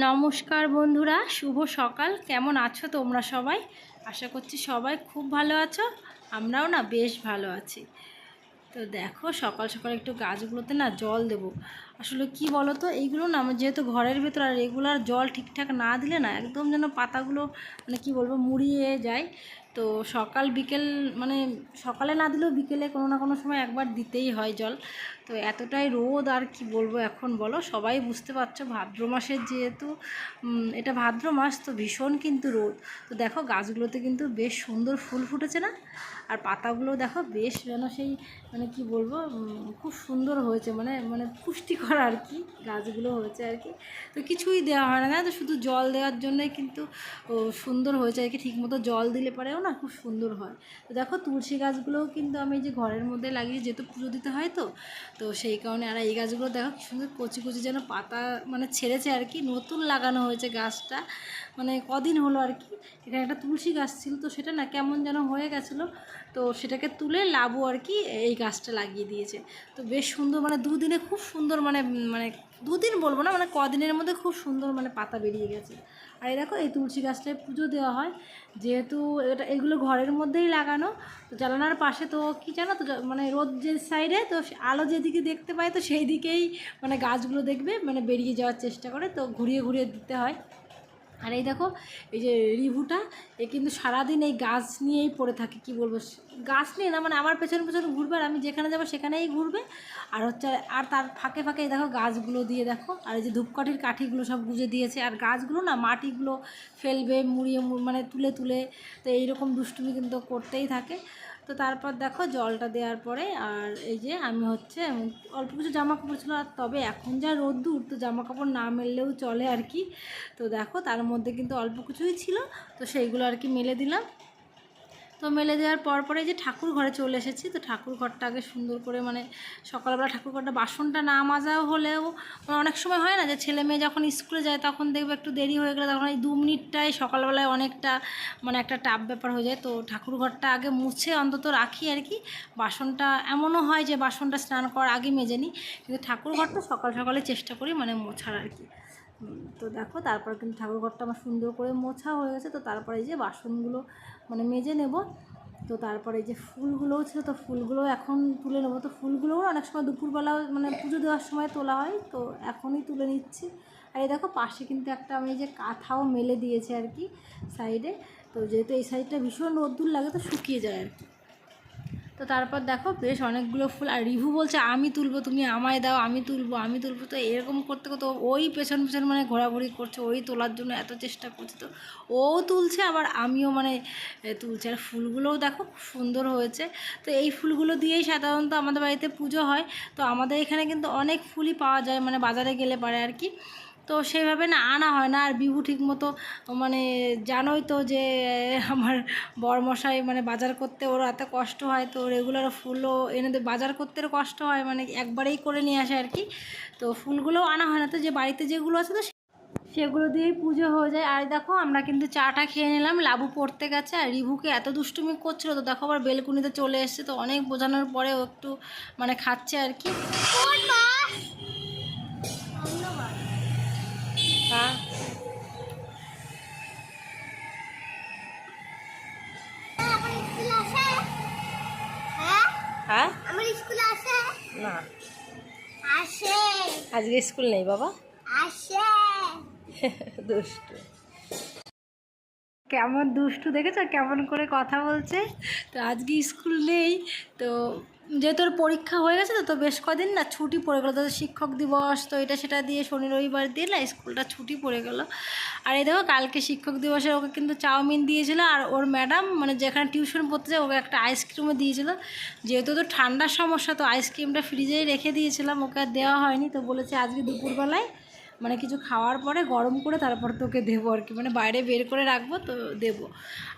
নমস্কার বন্ধুরা, শুভ সকাল। কেমন আছো তোমরা সবাই? আশা করছি সবাই খুব ভালো আছো, আমরাও না বেশ ভালো আছি। তো দেখো, সকাল সকাল একটু গাছগুলোতে না জল দেবো। আসলে কি বলো তো এইগুলো না আমার যেহেতু ঘরের ভেতর আর রেগুলার জল ঠিকঠাক না দিলে না একদম যেন পাতাগুলো মানে কি বলব মুড়িয়ে যায়। তো সকাল বিকেল মানে সকালে না দিলেও বিকেলে কোনো না কোনো সময় একবার দিতেই হয় জল। তো এতটাই রোদ আর কি বলব এখন বলো? সবাই বুঝতে পারছ ভাদ্র মাসের যেহেতু এটা ভাদ্র মাস তো ভীষণ কিন্তু রোদ। তো দেখো গাছগুলোতে কিন্তু বেশ সুন্দর ফুল ফুটেছে না? আর পাতাগুলো দেখো বেশ যেন সেই মানে কি বলব খুব সুন্দর হয়েছে। মানে মানে পুষ্টিকর আর কি, গাছগুলো হয়েছে আর কি। তো কিছুই দেওয়া হয় না তো? শুধু জল দেওয়ার জন্যই কিন্তু সুন্দর হয়েছে আর কি, ঠিকমতো জল দিলে পরেও না খুব সুন্দর হয়। তো দেখো, তুলসী গাছগুলোও কিন্তু আমি যে ঘরের মধ্যে লাগিয়ে যেহেতু পুজো দিতে হয় তো তো সেই কারণে আর এই গাছগুলো দেখো কি সুন্দর কচি কচি যেন পাতা মানে ছেড়েছে আর কি, নতুন লাগানো হয়েছে গাছটা। মানে কদিন হলো আর কি, এখানে একটা তুলসী গাছ ছিল তো সেটা না কেমন যেন হয়ে গেছিল, তো সেটাকে তুলে লাবু আর কি এই গাছটা লাগিয়ে দিয়েছে। তো বেশ সুন্দর মানে দুদিনে খুব সুন্দর মানে মানে দুদিন বলব না মানে কদিনের মধ্যে খুব সুন্দর মানে পাতা বেরিয়ে গেছে। আর এই দেখো, এই তুলসী গাছটায় পুজো দেওয়া হয়। যেহেতু এটা, এগুলো ঘরের মধ্যেই লাগানো, তো জানালার পাশে তো কি জানো তো মানে রোদ যে সাইডে তো আলো যেদিকে দেখতে পায়, তো সেই দিকেই মানে গাছগুলো দেখবে মানে বেরিয়ে যাওয়ার চেষ্টা করে, তো ঘুরিয়ে ঘুরিয়ে দিতে হয়। আর এই দেখো, এই যে রিভুটা, এ কিন্তু সারাদিন এই গাছ নিয়েই পড়ে থাকে, কি বলব? গাছ নিয়ে না মানে আমার পেছনে পেছনে ঘুরবে আর আমি যেখানে যাব সেখানেই ঘুরবে। আর হচ্ছে, আর তার ফাঁকে ফাঁকে এই দেখো গাছগুলো দিয়ে দেখো, আর এই যে ধূপকাঠির কাঠিগুলো সব গুজে দিয়েছে। আর গাছগুলো না, মাটিগুলো ফেলবে, মুড়িয়ে মানে তুলে তুলে, তো এইরকম দুষ্টুমি কিন্তু করতেই থাকে। তো তারপর দেখো জলটা দেওয়ার পরে আর এই যে আমি হচ্ছে অল্প কিছু জামা কাপড় ছিল আর তবে এখন যা রোদ্দুর, তো জামা কাপড় না মেললেও চলে আর কি। তো দেখো তার মধ্যে কিন্তু অল্প কিছুই ছিল, তো সেইগুলো আর কি মেলে দিলাম। তো মেলে দেওয়ার পর পরে যে ঠাকুর ঘরে চলে এসেছি, তো ঠাকুর ঘরটা আগে সুন্দর করে মানে সকালবেলা ঠাকুর ঘরটা বাসনটা না মাজাও হলেও মানে অনেক সময় হয় না যে ছেলে মেয়ে যখন স্কুলে যায় তখন দেখবে একটু দেরি হয়ে গেলে তখন এই দু মিনিটটাই সকালবেলায় অনেকটা মানে একটা টাপ ব্যাপার হয়ে যায়। তো ঠাকুর ঘরটা আগে মুছে অন্তত রাখি আর কি। বাসনটা এমনও হয় যে বাসনটা স্নান করার আগে মেজে নিই, কিন্তু ঠাকুর ঘরটা সকাল সকালে চেষ্টা করি মানে মোছার আর কি। তো দেখো তারপর কিন্তু ঠাকুর ঘরটা আমার সুন্দর করে মোছা হয়ে গেছে তো তারপরে এই যে বাসনগুলো মানে মেজে নেব। তো তারপরে এই যে ফুলগুলোও ছিল তো ফুলগুলো এখন তুলে নেব। তো ফুলগুলোও অনেক সময় দুপুরবেলা মানে পুজো দেওয়ার সময় তোলা হয় তো এখনই তুলে নিচ্ছি। আর এই দেখো পাশে কিন্তু একটা আমি এই যে কাঁথাও মেলে দিয়েছে আর কি সাইডে। তো যেহেতু এই সাইডটা ভীষণ রোদ্দুর লাগে তো শুকিয়ে যায় আর কি। তো তারপর দেখো বেশ অনেকগুলো ফুল, আর রিভু বলছে, আমি তুলবো, তুমি আমায় দাও, আমি তুলবো আমি তুলবো। তো এরকম করতে করতে ওই পেছন পেছন মানে ঘোরাঘুরি করছে, ওই তোলার জন্য এত চেষ্টা করছে। তো ও তুলছে, আবার আমিও মানে তুলছে। আর ফুলগুলোও দেখো খুব সুন্দর হয়েছে। তো এই ফুলগুলো দিয়েই সাধারণত আমাদের বাড়িতে পুজো হয়। তো আমাদের এখানে কিন্তু অনেক ফুলই পাওয়া যায় মানে বাজারে গেলে পারে আর কি। তো সেইভাবে না আনা হয় না। আর বিহু ঠিক মতো মানে জানোই তো যে, আমার বরমশাই মানে বাজার করতে ওর এত কষ্ট হয় তো রেগুলার ফুলও এনে বাজার করতেও কষ্ট হয় মানে একবারেই করে নিয়ে আসে আর কি। তো ফুলগুলোও আনা হয় না তো, যে বাড়িতে যেগুলো আছে তো সেগুলো দিয়েই পুজো হয়ে যায়। আর দেখো, আমরা কিন্তু চাটা খেয়ে নিলাম, লাবু পড়তে গেছে আর রিভুকে এত দুষ্টুমি করছিল তো দেখো আবার বেলকুনিতে চলে এসছে তো অনেক বোঝানোর পরে একটু মানে খাচ্ছে আর কি। হ্যাঁ? আমার স্কুল আসে? না। আসে। আজকে স্কুল নেই বাবা? আসে। দুষ্টু। কেমন দুষ্টু দেখেছ? কেমন করে কথা বলছে? তো আজকে স্কুল নেই, তো যেহেতু ওর পরীক্ষা হয়ে গেছে তো তো বেশ কদিন না ছুটি পড়ে গেলো। তো শিক্ষক দিবস, তো এটা সেটা দিয়ে শনি, রবিবার দিয়ে না স্কুলটা ছুটি পড়ে গেল। আর এই দেখো, কালকে শিক্ষক দিবসে ওকে কিন্তু চাউমিন দিয়েছিল, আর ওর ম্যাডাম মানে যেখানে টিউশন পড়তে যায়, ওকে একটা আইসক্রিমও দিয়েছিল। যেহেতু তো ঠান্ডার সমস্যা, তো আইসক্রিমটা ফ্রিজেই রেখে দিয়েছিলাম, ওকে আর দেওয়া হয়নি। তো বলেছে আজকে দুপুরবেলায় মানে কিছু খাওয়ার পরে গরম করে তারপর তোকে দেবো আর কি। মানে বাইরে বের করে রাখব তো দেবো।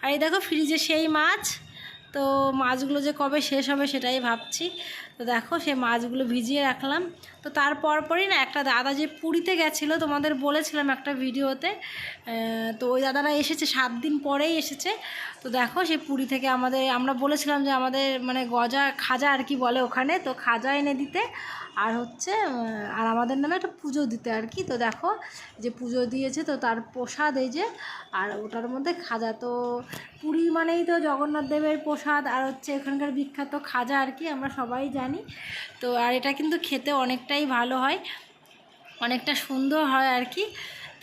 আর এই দেখো ফ্রিজে সেই মাছ, তো মাছগুলো যে কবে শেষ হবে সেটাই ভাবছি। তো দেখো সেই মাছগুলো ভিজিয়ে রাখলাম। তো তারপর পরই না একটা দাদা যে পুরীতে গেছিল, তোমাদের বলেছিলাম একটা ভিডিওতে তো ওই দাদারা এসেছে, সাত দিন পরেই এসেছে। তো দেখো সেই পুরী থেকে আমাদের, আমরা বলেছিলাম যে আমাদের মানে গজা, খাজা আর কি বলে ওখানে, তো খাজা এনে দিতে। আর হচ্ছে আর আমাদের নামে একটা পুজো দিতে আর কি। তো দেখো যে পুজো দিয়েছে, তো তার প্রসাদ এই যে, আর ওটার মধ্যে খাজা। তো পুরী মানেই তো জগন্নাথ দেবের প্রসাদ, আর হচ্ছে এখানকার বিখ্যাত খাজা আর কি, আমরা সবাই জানি। তো আর এটা কিন্তু খেতে অনেকটাই ভালো হয় অনেকটা সুন্দর হয় আর কি।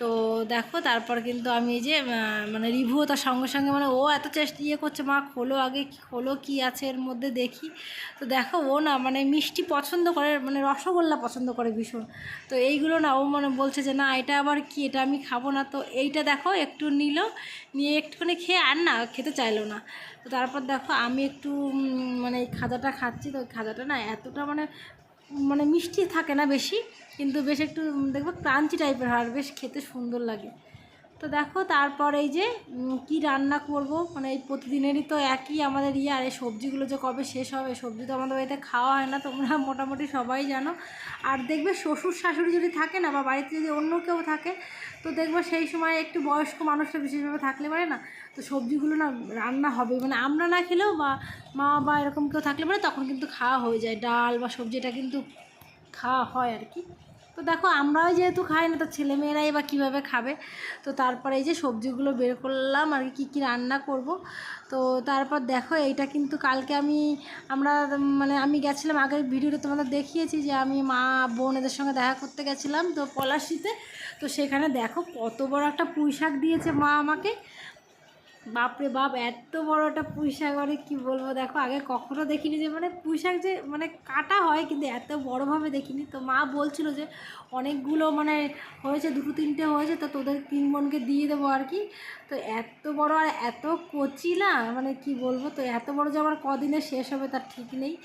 তো দেখো, তারপর কিন্তু আমি এই যে মানে রিভিউ তার সঙ্গে সঙ্গে মানে ও এত চেষ্টা ইয়ে করছে, মা খোলো আগে খোলো, কি আছে এর মধ্যে দেখি। তো দেখো, ও না মানে মিষ্টি পছন্দ করে মানে রসগোল্লা পছন্দ করে ভীষণ। তো এইগুলো না ও মানে বলছে যে, না, এটা আবার কি? এটা আমি খাব না। তো এইটা দেখো, একটু নিল, নিয়ে একটুখানি খেয়ে আর না খেতে চাইলো না। তো তারপর দেখো, আমি একটু মানে এই খাজাটা খাচ্ছি। তো খাজাটা না এতটা মানে মানে মিষ্টি থাকে না বেশি, কিন্তু বেশ একটু দেখব ক্রাঞ্চি টাইপের হয় আর বেশ খেতে সুন্দর লাগে। তো দেখো তারপর এই যে কি রান্না করব? মানে এই প্রতিদিনেরই তো একই আমাদের ইয়ে আর এই সবজিগুলো যে কবে শেষ হবে, সবজি তো আমাদের বাড়িতে খাওয়া হয় না, তোমরা মোটামুটি সবাই জানো। আর দেখবে শ্বশুর শাশুড়ি যদি থাকে না, বা বাড়িতে যদি অন্য কেউ থাকে, তো দেখবে সেই সময় একটু বয়স্ক মানুষরা বিশেষভাবে থাকলে পারে না। তো সবজিগুলো না রান্না হবে মানে আমরা না খেলেও বা মা বা এরকম কেউ থাকলে পারে, তখন কিন্তু খাওয়া হয়ে যায়। ডাল বা সবজিটা কিন্তু খাওয়া হয় আর কি। তো দেখো, আমরাও যেহেতু খাই না, তো ছেলেমেয়েরাই বা কীভাবে খাবে? তো তারপরে এই যে সবজিগুলো বের করলাম আর কি, কী রান্না করব। তো তারপর দেখো, এইটা কিন্তু কালকে আমি, আমরা মানে আমি গেছিলাম, আগের ভিডিওতে তোমাদের দেখিয়েছি যে আমি মা, বোন এদের সঙ্গে দেখা করতে গেছিলাম, তো পলাশিতে। তো সেখানে দেখো, কত বড় একটা পুঁই শাক দিয়েছে মা আমাকে। বাপরে বাপ, এত বড় একটা পুঁই শাক মানে কী বলব? দেখো, আগে কখনো দেখিনি যে মানে পুঁই শাক যে মানে কাটা হয়, কিন্তু এত বড়োভাবে দেখিনি। তো মা বলছিল যে, অনেকগুলো মানে হয়েছে, দুটো তিনটে হয়েছে, তো তোদের তিন বোনকে দিয়ে দেবো আর কি। তো এত বড়, আর এত কচি না মানে কি বলব? তো এত বড় যে আমার কদিনে শেষ হবে, তার ঠিক নেই।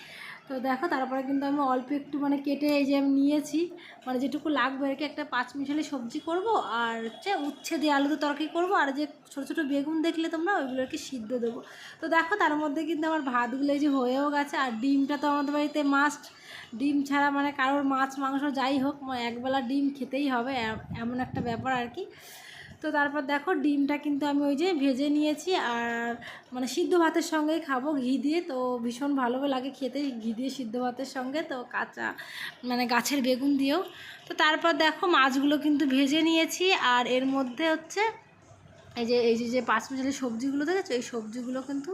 তো দেখো, তারপরে কিন্তু আমি অল্প একটু মানে কেটে এই যে আমি নিয়েছি। মানে যেটুকু লাগবে আর কি, একটা পাঁচ মিশালি সবজি করব আর হচ্ছে উচ্ছে দিয়ে আলু দিয়ে তরকারি করব। আর যে ছোটো ছোটো বেগুন দেখলে তোমরা, ওইগুলো আর কি সিদ্ধ দেবো। তো দেখো, তার মধ্যে কিন্তু আমার ভাতগুলো এই যে হয়েও গেছে, আর ডিমটা তো আমাদের বাড়িতে মাস্ট ডিম ছাড়া মানে কারোর মাছ মাংস যাই হোক, একবেলা ডিম খেতেই হবে এমন একটা ব্যাপার আর কি। তো তারপর দেখো ডিমটা কিন্তু আমি ওই যে ভেজে নিয়েছি আর মানে সিদ্ধ ভাতের সঙ্গেই খাব ঘি দিয়ে। তো ভীষণ ভালো লাগে খেতে ঘি দিয়ে সিদ্ধ ভাতের সঙ্গে, তো কাঁচা মানে গাছের বেগুন দিয়েও। তো তারপর দেখো মাছগুলো কিন্তু ভেজে নিয়েছি আর এর মধ্যে হচ্ছে এই যে এই যে যে পাঁচ মিশালি সবজিগুলো দেখেছ? এই সবজিগুলো কিন্তু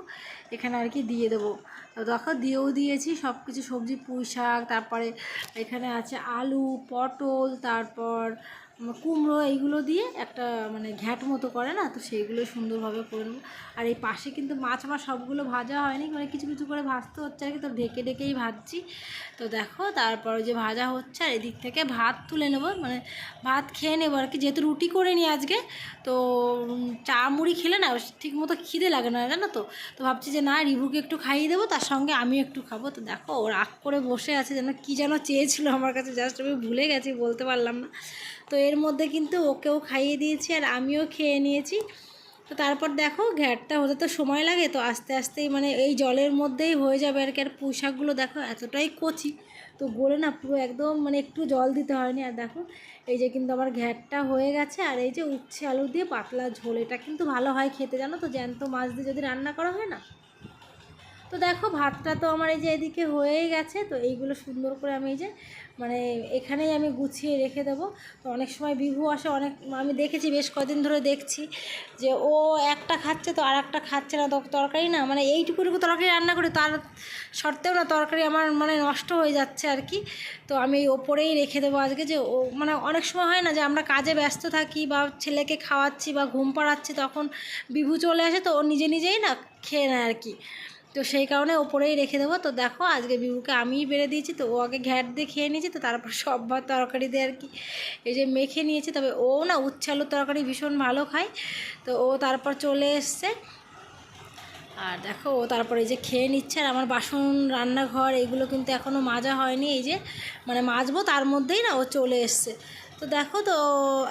এখানে আর কি দিয়ে দেবো। তো দেখো দিয়েও দিয়েছি সব কিছু সবজি পুঁই শাক তারপরে এখানে আছে আলু, পটল, তারপর কুমড়ো এইগুলো দিয়ে একটা মানে ঘ্যাট মতো করে না, তো সেইগুলো সুন্দরভাবে করে নেব। আর এই পাশে কিন্তু মাছ আমার সবগুলো ভাজা হয়নি মানে কিছু কিছু করে ভাজতে হচ্ছে আর কি, তো ঢেকে ঢেকেই ভাজছি। তো দেখো, তারপর যে ভাজা হচ্ছে আর এদিক থেকে ভাত তুলে নেব মানে ভাত খেয়ে নেব আর কি, যেহেতু রুটি করে নিই আজকে, তো চা মুড়ি খেলে না ঠিক মতো খিদে লাগে না, জানো তো? তো ভাবছি যে না, রিভুকে একটু খাইয়ে দেবো, তার সঙ্গে আমিও একটু খাব। তো দেখো, ও রাগ করে বসে আছে, যেন কী যেন চেয়েছিল আমার কাছে, জাস্ট আমি ভুলে গেছি, বলতে পারলাম না। তো এর মধ্যে কিন্তু ওকেও খাইয়ে দিয়েছি আর আমিও খেয়ে নিয়েছি। তো তারপর দেখো ঘ্যাটটা হতে তো সময় লাগে, তো আস্তে আস্তেই মানে এই জলের মধ্যেই হয়ে যাবে আর কি। আর পুঁই শাকগুলো দেখো এতটাই কচি, তো গলে না পুরো একদম মানে একটু জল দিতে হয়নি। আর দেখো এই যে কিন্তু আমার ঘ্যাটটা হয়ে গেছে আর এই যে উচ্ছে আলু দিয়ে পাতলা ঝোল, এটা কিন্তু ভালো হয় খেতে জানো তো? জ্যান্ত মাছ দিয়ে যদি রান্না করা হয় না তো দেখো, ভাতটা তো আমার এই যে এদিকে হয়েই গেছে, তো এইগুলো সুন্দর করে আমি এই যে মানে এখানেই আমি গুছিয়ে রেখে দেবো। তো অনেক সময় বিভু আসে, অনেক, আমি দেখেছি বেশ কদিন ধরে দেখছি যে ও একটা খাচ্ছে তো আর একটা খাচ্ছে না তরকারি না মানে এইটুকুটুকু তরকারি রান্না করি, তার সত্ত্বেও না তরকারি আমার মানে নষ্ট হয়ে যাচ্ছে আর কি। তো আমি ওপরেই রেখে দেবো আজকে যে ও মানে অনেক সময় হয় না যে আমরা কাজে ব্যস্ত থাকি বা ছেলেকে খাওয়াচ্ছি বা ঘুম পাড়াচ্ছি, তখন বিভু চলে আসে তো ও নিজে নিজেই না খেয়ে নেয় আর কি। তো সেই কারণে ওপরেই রেখে দেবো। তো দেখো, আজকে বিভুকে আমিই বেড়ে দিয়েছি, তো ও আগে ঘ্যাট দিয়ে খেয়ে নিয়েছি, তো তারপর সব ভাত তরকারি দিয়ে আর কি, এই যে মেখে নিয়েছি। তবে ও না, উচ্ছে আলুর তরকারি ভীষণ ভালো খায়। তো ও তারপর চলে এসছে। আর দেখো, ও তারপরে এই যে খেয়ে নিচ্ছে, আর আমার বাসন, রান্নাঘর, এগুলো কিন্তু এখনও মাজা হয়নি। এই যে মানে মাজবো, তার মধ্যেই না ও চলে এসছে। তো দেখো তো,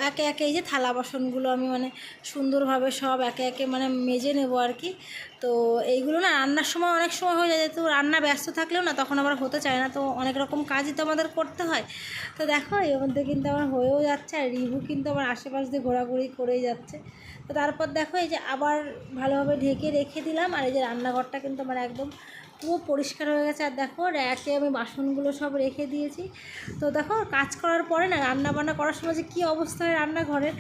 একে একে এই যে থালা বাসনগুলো আমি মানে সুন্দরভাবে সব একে একে মানে মেজে নেব আর কি। তো এইগুলো না রান্নার সময় অনেক সময় হয়ে যায় তো রান্না ব্যস্ত থাকলেও না তখন আবার হতে চায় না, তো অনেক রকম কাজই তো আমাদের করতে হয়। তো দেখো, এর মধ্যে কিন্তু আমার হয়েও যাচ্ছে আর রিভু কিন্তু আমার আশেপাশ দিয়ে ঘোরাঘুরি করেই যাচ্ছে। তো তারপর দেখো, এই যে আবার ভালোভাবে ঢেকে রেখে দিলাম আর এই যে রান্নাঘরটা কিন্তু আমার একদম পুরো পরিষ্কার হয়ে গেছে। আর দেখো, র্যাকে আমি বাসনগুলো সব রেখে দিয়েছি। তো দেখো, কাজ করার পরে না রান্না বান্না করার সময় যে কী অবস্থা হয় রান্নাঘরের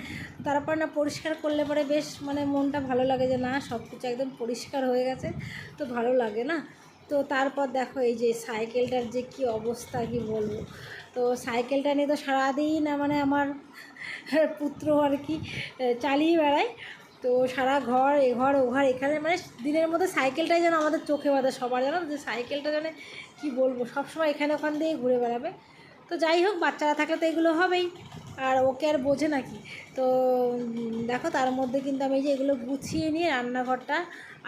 তারপর না পরিষ্কার করলে পরে বেশ মানে মনটা ভালো লাগে যে, না সব কিছু একদম পরিষ্কার হয়ে গেছে, তো ভালো লাগে না। তো তারপর দেখো, এই যে সাইকেলটার যে কি অবস্থা, কি বলব? তো সাইকেলটা নিয়ে তো সারাদিন মানে আমার পুত্র আর কি চালিয়ে বেড়ায়। তো সারা ঘর, এ ঘর, ও ঘর, এখানে মানে দিনের মধ্যে সাইকেলটাই যেন আমাদের চোখে বাঁধে সবার, জানো? যে সাইকেলটা যেন কি বলব? সবসময় এখানে ওখান দিয়ে ঘুরে বেড়াবে। তো যাই হোক, বাচ্চারা থাকলে তো এগুলো হবেই। আর ওকে আর বোঝে নাকি তো দেখো, তার মধ্যে কিন্তু আমি যে এগুলো গুছিয়ে নিয়ে রান্নাঘরটা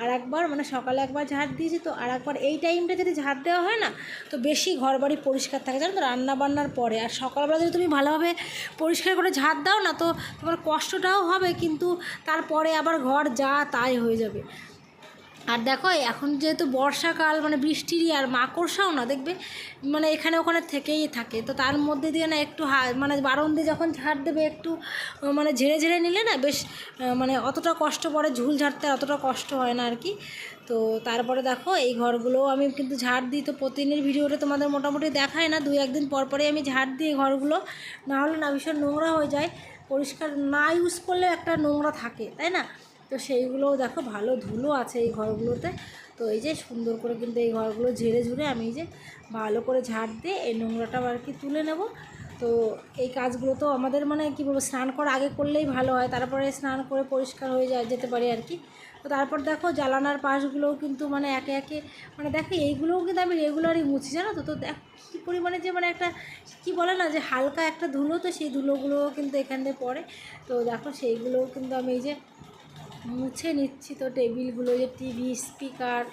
আর একবার মানে সকালে একবার ঝাড় দিয়েছি তো, আর একবার এই টাইমটা যদি ঝাড় দেওয়া হয় না, তো বেশি ঘর বাড়ি পরিষ্কার থাকে, জানো তো রান্না বান্নার পরে। আর সকালবেলা যদি তুমি ভালোভাবে পরিষ্কার করে ঝাড় দাও না, তো তোমার কষ্টটাও হবে, কিন্তু তারপরে আবার ঘর যা তাই হয়ে যাবে। আর দেখো, এখন যেহেতু বর্ষাকাল মানে বৃষ্টিরই আর মাকড়সাও না, দেখবে? মানে এখানে ওখানে থেকেই থাকে। তো তার মধ্যে দিয়ে না একটু মানে বারণ দিয়ে যখন ঝাড় দেবে, একটু মানে ঝেড়ে ঝেড়ে নিলে না বেশ মানে অতটা কষ্ট পড়ে, ঝুল ঝাড়তে অতটা কষ্ট হয় না আর কি। তো তারপরে দেখো, এই ঘরগুলোও আমি কিন্তু ঝাড় দিই। তো প্রতিদিনের ভিডিওটা তোমাদের মোটামুটি দেখায় না, দুই একদিন পর পরে আমি ঝাড় দিই ঘরগুলো। না হলে না ভীষণ নোংরা হয়ে যায়। পরিষ্কার না ইউজ করলে একটা নোংরা থাকে, তাই না? তো সেইগুলোও দেখো, ভালো ধুলো আছে এই ঘরগুলোতে। তো এই যে সুন্দর করে কিন্তু এই ঘরগুলো ঝেড়ে ঝুড়ে আমি যে ভালো করে ঝাড় দিয়ে এই নোংরাটাও আর কি তুলে নেব। তো এই কাজগুলো তো আমাদের মানে কী বলব, স্নান করার আগে করলেই ভালো হয়, তারপরে স্নান করে পরিষ্কার হয়ে যায়, যেতে পারি আর কি। তো তারপর দেখো জ্বালানার পাশগুলোও কিন্তু মানে একে একে মানে দেখো এইগুলোও কিন্তু আমি রেগুলারই মুছি, জানো তো? তো দেখ কী পরিমাণে যে মানে একটা, কি বলে না যে হালকা একটা ধুলো, তো সেই ধুলোগুলোও কিন্তু এখান দিয়ে পড়ে। তো দেখো সেইগুলোও কিন্তু আমি এই যে মুছে নিচ্ছি তো টেবিলগুলো, যে টিভি, স্পিকার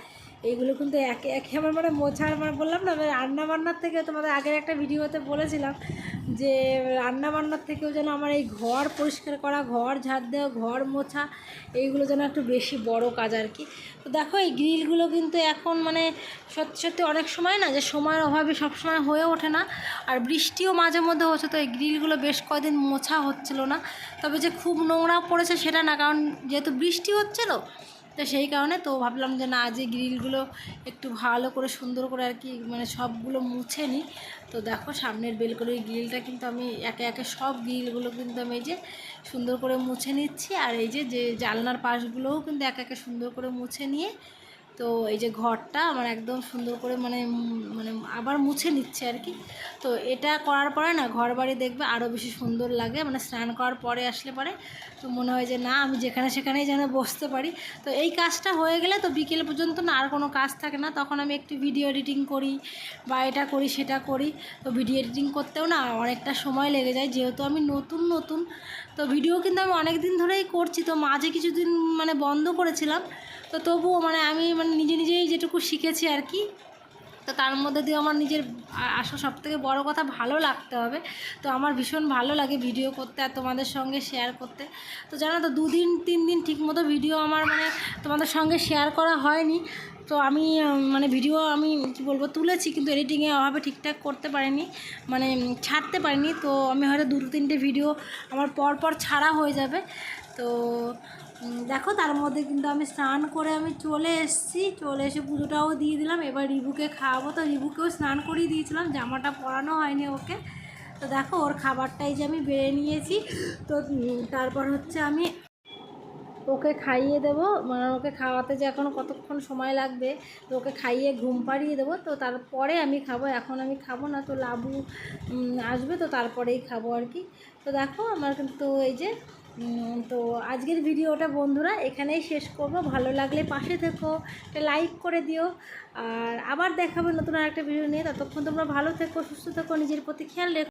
এইগুলো কিন্তু একে একে আমার মানে মোছা মানে বললাম না রান্না বান্নার থেকে তোমাদের আগের একটা ভিডিওতে বলেছিলাম। যে রান্না বান্নার থেকেও যেন আমার এই ঘর পরিষ্কার করা, ঘর ঝাড় দেওয়া, ঘর মোছা, এইগুলো যেন একটু বেশি বড় কাজ আর কি। তো দেখো, এই গ্রিলগুলো কিন্তু এখন মানে সত্যি সত্যি অনেক সময় না যে সময়ের অভাবে সবসময় হয়ে ওঠে না। আর বৃষ্টিও মাঝে মধ্যে হচ্ছে, তো এই গ্রিলগুলো বেশ কয়দিন মোছা হচ্ছিল না। তবে যে খুব নোংরা পড়েছে সেটা না, কারণ যেহেতু বৃষ্টি হচ্ছিল তো সেই কারণে তো ভাবলাম যে না আজই গ্রিলগুলো একটু ভালো করে সুন্দর করে আর কি মানে সবগুলো মুছে নিই। তো দেখো সামনের বেলকনির গ্রিলটা কিন্তু আমি একে একে সব গ্রিলগুলো কিন্তু আমি এই যে সুন্দর করে মুছে নিচ্ছি। আর এই যে যে জালনার পাশগুলোও কিন্তু একে একে সুন্দর করে মুছে নিয়ে তো এই যে ঘরটা আমার একদম সুন্দর করে মানে মানে আবার মুছে নিচ্ছে আর কি। তো এটা করার পরে না ঘর বাড়ি দেখবে আরও বেশি সুন্দর লাগে মানে স্নান করার পরে আসলে পরে তো মনে হয় যে না, আমি যেখানে সেখানেই যেন বসতে পারি। তো এই কাজটা হয়ে গেলে তো বিকেল পর্যন্ত না আর কোনো কাজ থাকে না, তখন আমি একটু ভিডিও এডিটিং করি বা এটা করি, সেটা করি। তো ভিডিও এডিটিং করতেও না অনেকটা সময় লেগে যায়, যেহেতু আমি নতুন নতুন। তো ভিডিও কিন্তু আমি অনেক দিন ধরেই করছি, তো মাঝে কিছুদিন মানে বন্ধ করেছিলাম। তো তবুও মানে আমি মানে নিজে নিজেই যেটুকু শিখেছি আর কি, তো তার মধ্যে দিয়ে আমার নিজের আ- আসা সব থেকে বড়ো কথা ভালো লাগতে হবে। তো আমার ভীষণ ভালো লাগে ভিডিও করতে আর তোমাদের সঙ্গে শেয়ার করতে। তো জানো তো, দুদিন, তিন দিন ঠিকমতো ভিডিও আমার মানে তোমাদের সঙ্গে শেয়ার করা হয়নি। তো আমি মানে ভিডিও আমি কি বলব, তুলেছি কিন্তু এডিটিংয়ে অভাবে ঠিকঠাক করতে পারিনি মানে ছাড়তে পারিনি। তো আমি হয়তো দুটো তিনটে ভিডিও আমার পর পর ছাড়া হয়ে যাবে। তো দেখো, তার মধ্যে কিন্তু আমি স্নান করে আমি চলে এসেছি। চলে এসে পুজোটাও দিয়ে দিলাম। এবার রিবুকে খাওয়াবো। তো রিবুকেও স্নান করিয়ে দিয়েছিলাম। জামাটা পরানো হয়নি ওকে। তো দেখো, ওর খাবারটাই যে আমি বেড়ে নিয়েছি। তো তারপর হচ্ছে আমি ওকে খাইয়ে দেবো। মানে ওকে খাওয়াতে যে এখন কতক্ষণ সময় লাগবে, তো ওকে খাইয়ে ঘুম পাড়িয়ে দেবো। তো তারপরে আমি খাব। এখন আমি খাব না, তো লাবু আসবে, তো তারপরেই খাব আর কি। তো দেখো, আমার কিন্তু এই যে তো আজকের ভিডিওটা বন্ধুরা এখানেই শেষ করব। ভালো লাগলে পাশে থেকো, একটা লাইক করে দিও। আর আবার দেখাবে নতুন আরেকটা ভিডিও নিয়ে। ততক্ষণ তোমরা ভালো থেকো, সুস্থ থেকো, নিজের প্রতি খেয়াল রেখো।